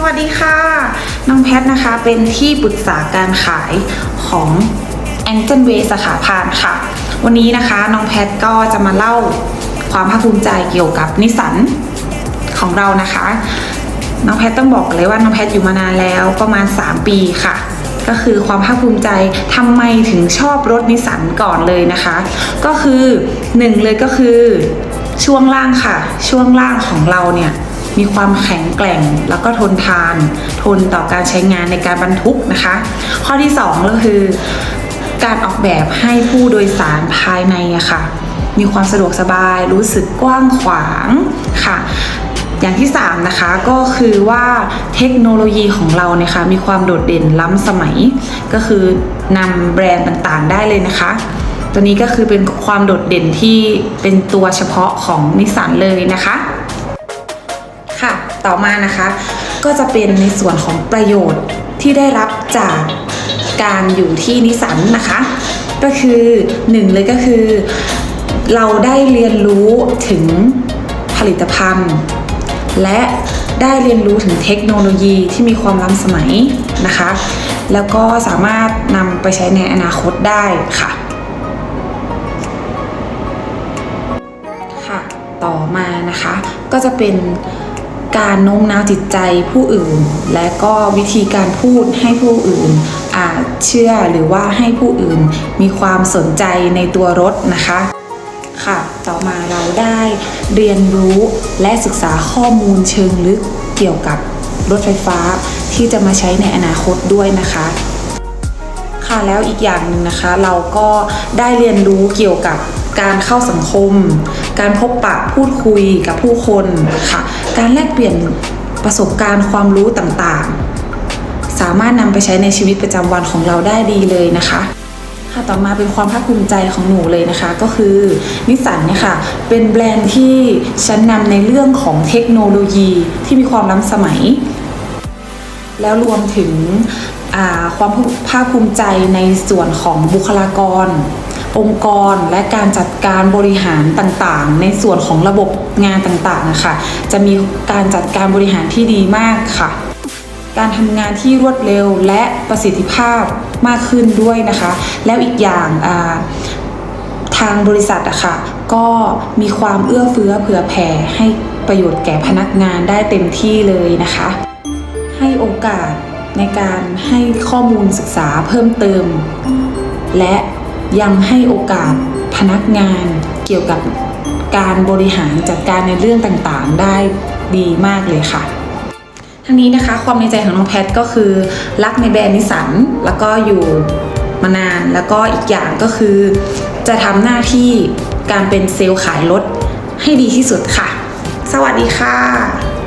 สวัสดีค่ะ น้องแพทนะคะเป็นที่ปรึกษาการขายของ a n g e l Way สาขาพานค่ะ วันนี้นะคะน้องแพทก็จะมาเล่าความภาคภูมิใจเกี่ยวกับนิสสันของเรานะคะ น้องแพทต้องบอกเลยว่าน้องแพทอยู่มานานแล้วประมาณ 3 ปีค่ะ ก็คือความภาคภูมิใจทำไมถึงชอบรถนิสสันก่อนเลยนะคะ ก็คือหนึ่งเลยก็คือช่วงล่างค่ะ ช่วงล่างของเราเนี่ย มีความแข็งแกร่งแล้วก็ทนทาน ทนต่อการใช้งานในการบรรทุกนะคะ ข้อที่สองก็คือ การออกแบบให้ผู้โดยสารภายในอะค่ะ มีความสะดวกสบายรู้สึกกว้างขวางค่ะอย่างที่ 3 นะคะก็คือว่าเทคโนโลยีของเราเนี่ยค่ะมีความโดดเด่นล้ำสมัย ก็คือนำแบรนด์ต่างๆ ได้เลยนะคะ ตัวนี้ก็คือเป็นความโดดเด่นที่เป็นตัวเฉพาะของนิสสันเลยนะคะ ต่อมานะคะ ก็จะเป็นในส่วนของประโยชน์ที่ได้รับจากการอยู่ที่นิสันนะคะ ก็คือหนึ่งเลยก็คือ เราได้เรียนรู้ถึงผลิตภัณฑ์ และได้เรียนรู้ถึงเทคโนโลยีที่มีความล้ำสมัยนะคะ แล้วก็สามารถนำไปใช้ในอนาคตได้ค่ะค่ะ ต่อมานะคะก็จะเป็น การโน้มน้าวจิตใจผู้อื่น และก็วิธีการพูดให้ผู้อื่นอาจเชื่อหรือว่าให้ผู้อื่นมีความสนใจในตัวรถนะคะค่ะ ต่อมาเราได้เรียนรู้และศึกษาข้อมูลเชิงลึกเกี่ยวกับรถไฟฟ้าที่จะมาใช้ในอนาคตด้วยนะคะ ค่ะแล้วอีกอย่างหนึ่งนะคะ เราก็ได้เรียนรู้เกี่ยวกับ การเข้าสังคม การพบปะพูดคุยกับผู้คนค่ะ การแลกเปลี่ยนประสบการณ์ความรู้ต่างๆ สามารถนำไปใช้ในชีวิตประจำวันของเราได้ดีเลยนะคะค่ะต่อมาเป็นความภาคภูมิใจของหนูเลยนะคะ ก็คือนิสสันเนี่ยค่ะเป็นแบรนด์ที่ชั้นนำในเรื่องของเทคโนโลยีที่มีความล้ำสมัย แล้วรวมถึงอ่าความภาคภูมิใจในส่วนของบุคลากร องค์กรและการจัดการบริหารต่างๆ ในส่วนของระบบงานต่างๆนะคะจะมีการจัดการบริหารที่ดีมากค่ะ การทำงานที่รวดเร็วและประสิทธิภาพมากขึ้นด้วยนะคะ แล้วอีกอย่างาทางบริษัทอะค่ะก็มีความเอื้อเฟื้อเผื่อแผ่ให้ประโยชน์แก่พนักงานได้เต็มที่เลยนะคะ ให้โอกาสในการให้ข้อมูลศึกษาเพิ่มเติม และ ยังให้โอกาสพนักงานเกี่ยวกับการบริหารจัดการในเรื่องต่างๆ ได้ดีมากเลยค่ะ ทั้งนี้นะคะความในใจของน้องแพทก็คือ รักในแบรนด์นิสสันแล้วก็อยู่มานานแล้วก็อีกอย่างก็คือ จะทำหน้าที่การเป็นเซลล์ขายรถให้ดีที่สุดค่ะ สวัสดีค่ะ